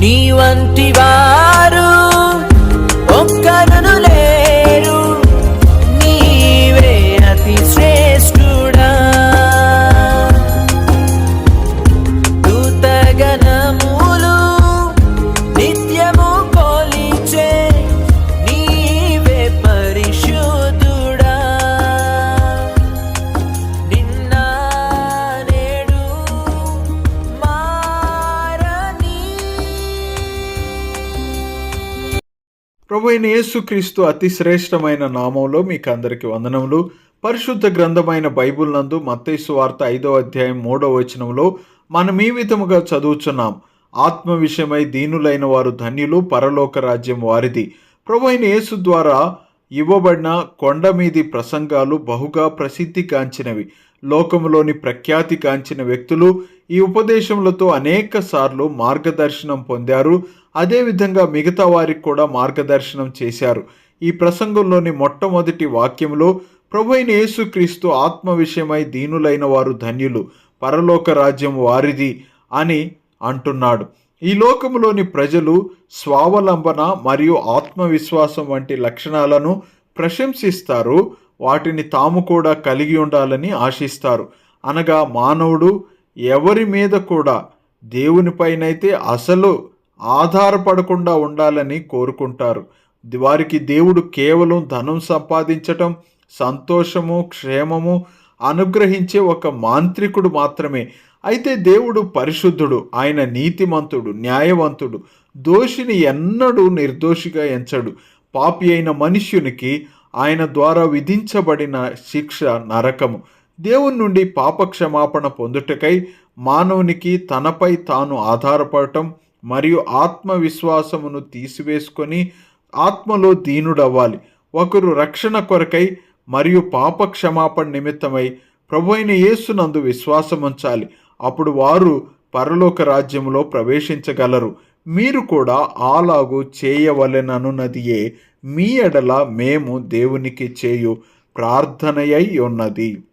నీ వంటి వారు ప్రభు అయిన యేసుక్రీస్తు అతి శ్రేష్టమైన నామంలో మీకు అందరికి వందనములు. పరిశుద్ధ గ్రంథమైన బైబిల్ నందు మత్తైసు వార్త ఐదో అధ్యాయం మూడో వచనంలో మనం ఈ విధముగా చదువుచున్నాం. ఆత్మ విషయమై దీనులైన వారు ధన్యులు పరలోక రాజ్యం వారిది. ప్రభు అయిన యేసు ద్వారా ఇవ్వబడిన కొండ మీది ప్రసంగాలు బహుగా ప్రసిద్ధి కాంచినవి లోకంలోని ప్రఖ్యాతి కాంచిన వ్యక్తులు ఈ ఉపదేశములతో అనేక సార్లు మార్గదర్శనం పొందారు. అదేవిధంగా మిగతా వారికి కూడా మార్గదర్శనం చేశారు. ఈ ప్రసంగంలోని మొట్టమొదటి వాక్యంలో ప్రభుైన యేసుక్రీస్తు ఆత్మ విషయమై దీనులైన వారు ధన్యులు పరలోక రాజ్యం వారిది అని అంటున్నాడు. ఈ లోకములోని ప్రజలు స్వావలంబన మరియు ఆత్మవిశ్వాసం వంటి లక్షణాలను ప్రశంసిస్తారు. వాటిని తాము కూడా కలిగి ఉండాలని ఆశిస్తారు. అనగా మానవుడు ఎవరి మీద కూడా దేవునిపైనైతే అసలు ఆధారపడకుండా ఉండాలని కోరుకుంటారు. వారికి దేవుడు కేవలం ధనం సంపాదించటం సంతోషము క్షేమము అనుగ్రహించే ఒక మాంత్రికుడు మాత్రమే. అయితే దేవుడు పరిశుద్ధుడు ఆయన నీతిమంతుడు న్యాయవంతుడు దోషిని ఎన్నడూ నిర్దోషిగా ఎంచడు. పాపి అయిన మనుష్యునికి ఆయన ద్వారా విధించబడిన శిక్ష నరకము. దేవుని నుండి పాప క్షమాపణ పొందుటకై మానవునికి తనపై తాను ఆధారపడటం మరియు ఆత్మవిశ్వాసమును తీసివేసుకొని ఆత్మలో దీనుడవ్వాలి. ఒకరు రక్షణ కొరకై మరియు పాప క్షమాపణ నిమిత్తమై ప్రభు అయిన యేసునందు విశ్వాసముంచాలి. అప్పుడు వారు పరలోక రాజ్యములో ప్రవేశించగలరు. మీరు కూడా అలాగూ చేయవలెననున్నదియే. మీ ఎడల మేము దేవునికి చేయు ప్రార్థనయై ఉన్నది.